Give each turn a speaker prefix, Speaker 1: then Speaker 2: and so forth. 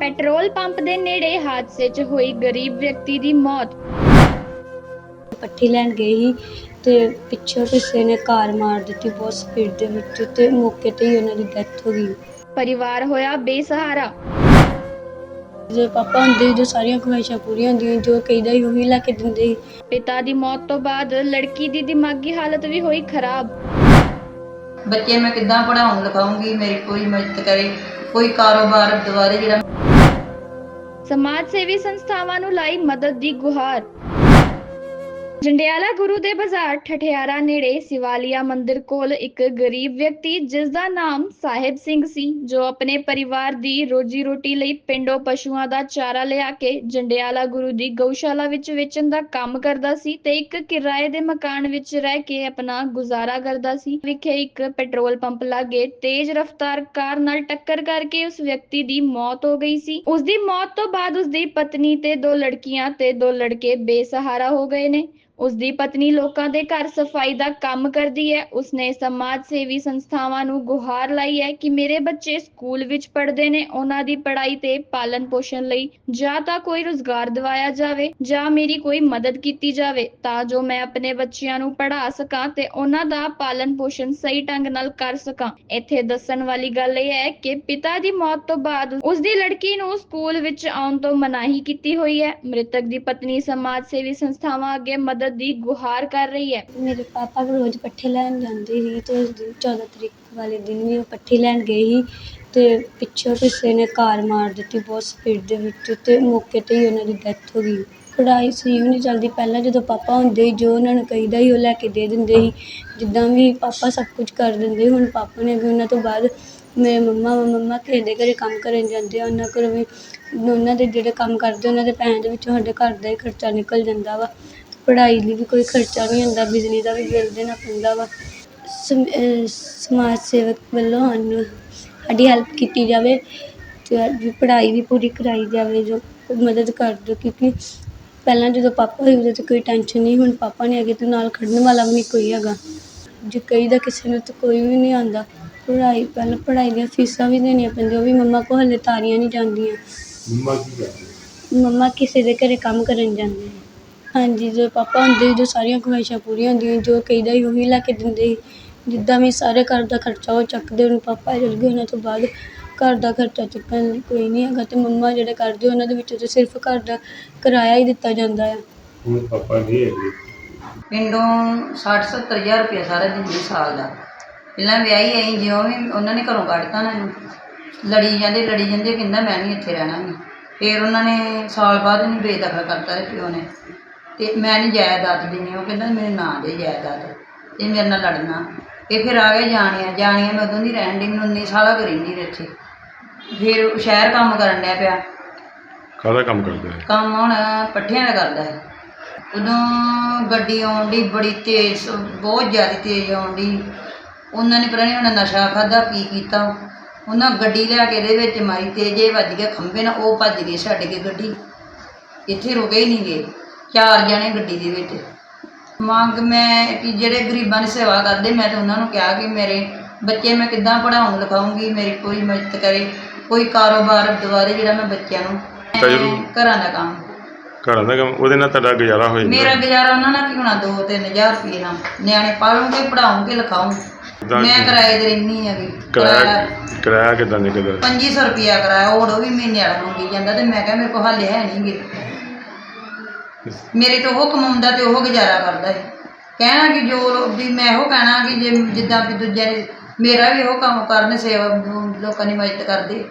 Speaker 1: Petrol pump ਦੇ ਨੇੜੇ ਹਾਦਸੇ 'ਚ ਹੋਈ ਗਰੀਬ ਵਿਅਕਤੀ ਦੀ ਮੌਤ।
Speaker 2: ਪੱਠੀ ਲੈਣ ਗਏ ਸੀ ਤੇ ਪਿੱਛੋਂ ਕਿਸੇ ਨੇ ਕਾਰ ਮਾਰ ਦਿੱਤੀ ਬਹੁਤ ਸਪੀਡ ਦੇ ਵਿੱਚ ਤੇ ਮੌਕੇ ਤੇ ਹੀ ਉਹਨਾਂ ਦੀ ਡੈਥ ਹੋ ਗਈ।
Speaker 1: ਪਰਿਵਾਰ ਹੋਇਆ ਬੇਸਹਾਰਾ।
Speaker 2: ਜੇ ਪਾਪਾ ਹੁੰਦੇ ਸੀ, ਜੋ ਸਾਰੀਆਂ ਖੁਆਇਸ਼ਾਂ ਪੂਰੀਆਂ ਹੁੰਦੀਆਂ ਜੋ ਕਹੀਦਾ ਸੀ ਉਹੀ ਲੈ ਕੇ ਦਿੰਦੇ ਸੀ।
Speaker 1: ਪਿਤਾ ਦੀ ਮੌਤ ਤੋਂ ਬਾਅਦ ਲੜਕੀ ਦੀ ਦਿਮਾਗੀ ਹਾਲਤ ਵੀ ਹੋਈ ਖਰਾਬ।
Speaker 3: ਬੱਚੇ ਮੈਂ ਕਿੱਦਾਂ ਪੜਾਉਂ ਲਿਖਾਉਂਗੀ ਮੇਰੀ ਕੋਈ ਮਦਦ ਕਰੇ ਕੋਈ ਕਾਰੋਬਾਰ ਦੁਆਰੇ ਜਿਹੜਾ
Speaker 1: ਸਮਾਜ ਸੇਵੀ ਸੰਸਥਾਵਾਂ ਨੂੰ ਲਾਈ ਮਦਦ ਦੀ ਗੁਹਾਰ। ਜੰਡਿਆਲਾ ਗੁਰੂ ਦੇ ਬਾਜ਼ਾਰ ਠਠਿਆਰਾ ਨੇੜੇ ਸਿਵਾਲੀਆ ਮੰਦਿਰ ਕੋਲ ਇੱਕ ਗਰੀਬ ਵਿਅਕਤੀ ਜਿਸ ਦਾ ਨਾਮ ਸਾਹਿਬ ਸਿੰਘ ਸੀ, ਜੋ ਆਪਣੇ ਪਰਿਵਾਰ ਦੀ ਰੋਜੀ ਰੋਟੀ ਲਈ ਪਿੰਡੋਂ ਪਸ਼ੂਆਂ ਦਾ ਚਾਰਾ ਲਿਆ ਕੇ ਜੰਡਿਆਲਾ ਗੁਰੂ ਦੀ ਗਊਸ਼ਾਲਾ ਵਿੱਚ ਵੇਚਣ ਦਾ ਕੰਮ ਕਰਦਾ ਸੀ ਤੇ ਇੱਕ ਕਿਰਾਏ ਦੇ ਮਕਾਨ ਵਿੱਚ ਰਹਿ ਕੇ ਆਪਣਾ ਗੁਜ਼ਾਰਾ ਕਰਦਾ ਸੀ। ਵਿਖੇ ਇੱਕ ਪੈਟਰੋਲ ਪੰਪ ਲਾਗੇ ਤੇਜ਼ ਰਫ਼ਤਾਰ ਕਾਰ ਨਾਲ ਟੱਕਰ ਕਰਕੇ ਉਸ ਵਿਅਕਤੀ ਦੀ ਮੌਤ ਹੋ ਗਈ ਸੀ। ਉਸ ਦੀ ਮੌਤ ਤੋਂ ਬਾਅਦ ਉਸ ਦੀ ਪਤਨੀ ਤੇ ਦੋ ਲੜਕੀਆਂ ਤੇ ਦੋ ਲੜਕੇ ਬੇਸਹਾਰਾ ਹੋ ਗਏ ਨੇ। ਉਸ ਦੀ ਪਤਨੀ ਲੋਕਾਂ ਦੇ ਘਰ ਸਫ਼ਾਈ ਦਾ ਕੰਮ ਕਰਦੀ ਹੈ। ਉਸਨੇ ਸਮਾਜ ਸੇਵੀ ਸੰਸਥਾਵਾਂ ਨੂੰ ਗੁਹਾਰ ਲਾਈ ਹੈ ਕਿ ਮੇਰੇ ਬੱਚੇ ਸਕੂਲ ਵਿੱਚ ਪੜ੍ਹਦੇ ਨੇ। ਉਹਨਾਂ ਦੀ ਪੜ੍ਹਾਈ ਤੇ ਪਾਲਣ ਪੋਸ਼ਣ ਲਈ ਜਾਂ ਤਾਂ ਕੋਈ ਰੁਜ਼ਗਾਰ ਦਿਵਾਇਆ ਜਾਵੇ ਜਾਂ ਮੇਰੀ ਕੋਈ ਮਦਦ ਕੀਤੀ ਜਾਵੇ। ਤਾਂ ਜੋ ਮੈਂ ਆਪਣੇ ਬੱਚਿਆਂ ਨੂੰ ਪੜ੍ਹਾ ਸਕਾਂ ਤੇ ਉਹਨਾਂ ਦਾ ਪਾਲਣ ਪੋਸ਼ਣ ਸਹੀ ਢੰਗ ਨਾਲ ਕਰ ਸਕਾਂ। ਇੱਥੇ ਦੱਸਣ ਵਾਲੀ ਗੱਲ ਇਹ ਹੈ ਕਿ ਪਿਤਾ ਦੀ ਮੌਤ ਤੋਂ ਬਾਅਦ ਉਸ ਦੀ ਲੜਕੀ ਨੂੰ ਸਕੂਲ ਵਿੱਚ ਆਉਣ ਤੋਂ ਮਨਾਹੀ ਕੀਤੀ ਹੋਈ ਹੈ। ਮ੍ਰਿਤਕ ਦੀ ਪਤਨੀ ਸਮਾਜ ਸੇਵੀ ਸੰਸਥਾਵਾਂ ਅੱਗੇ ਮਦਦ ਦੀ ਗੁਹਾਰ ਕਰ ਰਹੀ ਹੈ।
Speaker 2: ਮੇਰੇ ਪਾਪਾ ਰੋਜ਼ ਪੱਠੇ ਲੈਣ ਜਾਂਦੇ ਸੀ ਤੇ ਉਸ ਦਿਨ 14 ਤਰੀਕ ਵਾਲੇ ਦਿਨ ਵੀ ਉਹ ਪੱਠੇ ਲੈਣ ਗਏ ਸੀ ਤੇ ਪਿੱਛੋਂ ਕਿਸੇ ਨੇ ਕਾਰ ਮਾਰ ਦਿੱਤੀ ਬਹੁਤ ਸਪੀਡ ਦੇ ਵਿੱਚ ਤੇ ਮੌਕੇ ਤੇ ਹੀ ਉਹਨਾਂ ਦੀ ਡੈਥ ਹੋ ਗਈ। ਕਢਾਈ ਸਹੀ ਵੀ ਨਹੀਂ ਚੱਲਦੀ। ਪਹਿਲਾਂ ਜਦੋਂ ਪਾਪਾ ਹੁੰਦੇ ਸੀ, ਜੋ ਉਹਨਾਂ ਨੂੰ ਕਹੀਦਾ ਸੀ, ਉਹ ਲੈ ਕੇ ਦੇ ਦਿੰਦੇ ਸੀ। ਜਿੱਦਾਂ ਵੀ ਪਾਪਾ ਸਭ ਕੁਝ ਕਰ ਦਿੰਦੇ ਹੁਣ ਪਾਪਾ ਨੇ ਵੀ ਉਹਨਾਂ ਤੋਂ ਬਾਅਦ ਮੇਰੇ ਮੰਮਾ ਮੰਮਾ ਕਿਸੇ ਦੇ ਘਰੇ ਕੰਮ ਕਰਨ ਜਾਂਦੇ ਆ, ਉਹਨਾਂ ਕੋਲ ਵੀ ਉਹਨਾਂ ਦੇ ਜਿਹੜੇ ਕੰਮ ਕਰਦੇ ਉਹਨਾਂ ਦੇ ਪੈਸੇ ਦੇ ਵਿੱਚੋਂ ਸਾਡੇ ਘਰ ਦਾ ਹੀ ਖਰਚਾ ਨਿਕਲ ਜਾਂਦਾ ਵਾ। ਪੜ੍ਹਾਈ ਲਈ ਵੀ ਕੋਈ ਖਰਚਾ ਨਹੀਂ ਹੁੰਦਾ ਬਿਜਲੀ ਦਾ ਵੀ ਬਿੱਲ ਦੇਣਾ ਪੈਂਦਾ ਵਾ। ਸਮ- ਸਮਾਜ ਸੇਵਕ ਵੱਲੋਂ ਸਾਨੂੰ ਸਾਡੀ ਹੈਲਪ ਕੀਤੀ ਜਾਵੇ ਤੇ ਸਾਡੀ ਪੜ੍ਹਾਈ ਵੀ ਪੂਰੀ ਕਰਾਈ ਜਾਵੇ ਜੋ ਕੋਈ ਮਦਦ ਕਰ ਦਿਓ ਕਿਉਂਕਿ ਪਹਿਲਾਂ ਜਦੋਂ ਪਾਪਾ ਸੀ ਉਦੋਂ ਤਾਂ ਕੋਈ ਟੈਨਸ਼ਨ ਨਹੀਂ ਹੁਣ ਪਾਪਾ ਨਹੀਂ ਹੈਗੇ ਤੇ ਨਾਲ ਖੜਨ ਵਾਲਾ ਵੀ ਨਹੀਂ ਕੋਈ ਹੈਗਾ। ਜੇ ਕਹੀਦਾ ਕਿਸੇ ਨੂੰ ਤਾਂ ਕੋਈ ਵੀ ਨਹੀਂ ਆਉਂਦਾ। ਪੜ੍ਹਾਈ ਪਹਿਲਾਂ ਪੜ੍ਹਾਈ ਦੀਆਂ ਫੀਸਾਂ ਵੀ ਦੇਣੀਆਂ ਪੈਂਦੀਆਂ ਉਹ ਵੀ ਮੰਮਾ ਕੋਲ ਹਲੇ ਤਾਰੀਆਂ ਨਹੀਂ ਜਾਂਦੀਆਂ।
Speaker 4: ਮੰਮਾ ਕੀ ਕਰਦੇ?
Speaker 2: ਮੰਮਾ ਕਿਸੇ ਦੇ ਘਰੇ ਕੰਮ ਕਰਨ ਜਾਂਦੇ ਨੇ। ਹਾਂਜੀ ਜੋ ਪਾਪਾ ਹੁੰਦੇ ਸੀ, ਜੋ ਸਾਰੀਆਂ ਖੁਆਇਸ਼ਾਂ ਪੂਰੀਆਂ ਹੁੰਦੀਆਂ ਜੋ ਕਹੀਦਾ ਸੀ ਉਹੀ ਲੈ ਕੇ ਦਿੰਦੇ ਸੀ। ਜਿੱਦਾਂ ਵੀ ਸਾਰੇ ਘਰ ਦਾ ਖਰਚਾ ਉਹ ਚੱਕਦੇ ਹੁਣ ਪਾਪਾ ਚਲ ਗਏ ਉਹਨਾਂ ਤੋਂ ਬਾਅਦ ਘਰ ਦਾ ਖਰਚਾ ਚੁੱਕਣ ਲਈ ਕੋਈ ਨਹੀਂ ਹੈਗਾ ਤੇ ਮੰਮਾ ਜਿਹੜੇ ਕਰਦੇ ਉਹਨਾਂ ਦੇ ਵਿੱਚੋਂ ਤਾਂ ਸਿਰਫ ਘਰ ਦਾ ਕਿਰਾਇਆ ਹੀ ਦਿੱਤਾ ਜਾਂਦਾ ਹੈ
Speaker 4: ਹੁਣ ਪਾਪਾ ਨਹੀਂ ਹੈਗੇ।
Speaker 3: ਪਿੰਡੋਂ 60 70 ਹਜ਼ਾਰ ਰੁਪਇਆ ਸਾਰਾ ਦਿੰਦੀ ਸਾਲ ਦਾ। ਪਹਿਲਾਂ ਵਿਆਹੀ ਆਈ ਜਿਉਂ ਵੀ ਉਹਨਾਂ ਨੇ ਘਰੋਂ ਕੱਢਤਾ ਨਾ ਇਹਨੂੰ। ਲੜੀ ਜਾਂਦੇ ਲੜੀ ਜਾਂਦੇ ਕਹਿੰਦਾ ਮੈਂ ਨਹੀਂ ਇੱਥੇ ਰਹਿਣਾ ਵੀ ਫਿਰ ਉਹਨਾਂ ਨੇ ਸਾਲ ਬਾਅਦ ਇਹਨੂੰ ਬੇਦਖਲ ਕਰਤਾ ਇਹ ਪਿਓ ਨੇ। ਤੇ ਮੈਂ ਨਹੀਂ ਜਾਇਦਾਦ ਦੇਣੀ ਉਹ ਕਹਿੰਦਾ ਮੇਰੇ ਨਾਂ ਦੇ ਜਾਇਦਾਦ ਇਹ ਮੇਰੇ ਨਾਲ ਲੜਨਾ। ਇਹ ਫਿਰ ਆ ਗਏ ਜਾਣੀਆਂ ਜਾਣੀਆਂ ਮੈਂ ਉਦੋਂ ਦੀ ਰਹਿਣ ਦੀ ਮੈਨੂੰ 19 ਸਾਲਾਂ ਕਰੀ ਨਹੀਂ ਇੱਥੇ। ਫਿਰ ਸ਼ਹਿਰ ਕੰਮ ਕਰਨ ਡਿਆ ਪਿਆ।
Speaker 4: ਕਾਹਦਾ ਕੰਮ ਕਰਦਾ ਹੈ
Speaker 3: ਕੰਮ ਹੁਣ ਪੱਠਿਆਂ ਦਾ ਕਰਦਾ ਹੈ ਉਦੋਂ ਗੱਡੀ ਆਉਂਦੀ ਬੜੀ ਤੇਜ਼ ਬਹੁਤ ਜ਼ਿਆਦਾ ਤੇਜ਼ ਆਉਂਦੀ ਉਹਨਾਂ ਨੇ ਨਹੀਂ ਉਹਨਾਂ ਨਸ਼ਾ ਖਾਦਾ ਕੀ ਕੀਤਾ। ਉਹਨਾਂ ਗੱਡੀ ਲਿਆ ਕੇ ਇਹਦੇ ਵਿੱਚ ਮਾਰੀ ਤੇ ਜੇ ਵੱਜ ਗਿਆ ਖੰਭੇ ਨਾਲ ਉਹ ਭੱਜ ਗਏ ਛੱਡ ਕੇ ਗੱਡੀ। ਇੱਥੇ ਰੁਕੇ ਹੀ ਨਹੀਂ ਗਏ ਚਾਰ ਜਣੇ ਗੱਡੀ ਦੇ ਵਿੱਚ। ਮੰਗ ਮੈਂ ਕਿ ਜਿਹੜੇ ਗਰੀਬਾਂ ਦੀ ਸੇਵਾ ਕਰਦੇ ਮੈਂ ਤਾਂ ਉਹਨਾਂ ਨੂੰ ਕਿਹਾ ਕਿ ਮੇਰੇ ਬੱਚੇ ਮੈਂ ਕਿੱਦਾਂ ਪੜਾਉਂ ਲਿਖਾਉਂਗੀ ਮੇਰੀ ਕੋਈ ਮਦਦ ਕਰੇ ਕੋਈ ਕਾਰੋਬਾਰ ਦੁਆਰੇ ਜਿਹੜਾ ਮੈਂ ਬੱਚਿਆਂ ਨੂੰ
Speaker 4: ਤਾਂ ਜ਼ਰੂਰ।
Speaker 3: ਘਰਾਂ ਦਾ ਕੰਮ।
Speaker 4: ਘਰਾਂ ਦਾ ਕੰਮ ਉਹਦੇ ਨਾਲ ਤੁਹਾਡਾ ਗੁਜ਼ਾਰਾ ਹੋ
Speaker 3: ਮੇਰਾ
Speaker 4: ਜਾਂਦਾ
Speaker 3: ਗੁਜ਼ਾਰਾ ਉਹਨਾਂ ਨਾਲ ਕੀ ਹੋਣਾ 2-3000 ਰੁਪਏ ਨਾਲ। ਨਿਆਣੇ ਪਾਲੂਗੇ ਪੜਾਉਂਗੇ ਲਿਖਾਉਂਗੇ ਮੈਂ ਕਿਰਾਏ ਦੇ ਰਹਿੰਦੀ ਹੈਗੀ
Speaker 4: ਕਿਰਾਇਆ ਕਿਰਾਇਆ ਕਿਦਾਂ ਨਿਕਲਦਾ?
Speaker 3: 2500 ਰੁਪਿਆ ਕਿਰਾਇਆ ਹੋਰ ਉਹ ਵੀ ਮਹੀਨੇ ਵਾਲਾ ਮੰਗੀ ਜਾਂਦਾ ਤੇ ਮੈਂ ਕਿਹਾ ਮੇਰੇ ਕੋਲ ਹਾਲੇ ਹੈ ਨਹੀਂ ਗੇ। ਮੇਰੇ ਤੋਂ ਉਹ ਕਮਾਉਂਦਾ ਤੇ ਉਹ ਗੁਜ਼ਾਰਾ ਕਰਦਾ ਹੈ ਕਹਿਣਾ ਕਿ ਜੋ ਵੀ ਮੈਂ ਇਹੋ ਕਹਿਣਾ ਕਿ ਜੇ ਜਿੱਦਾਂ ਵੀ ਦੂਜਿਆਂ ਨੇ ਮੇਰਾ ਵੀ ਉਹ ਕੰਮ ਕਰਨ, ਸੇਵਾ ਲੋਕਾਂ ਦੀ ਮਦਦ ਕਰਦੇ।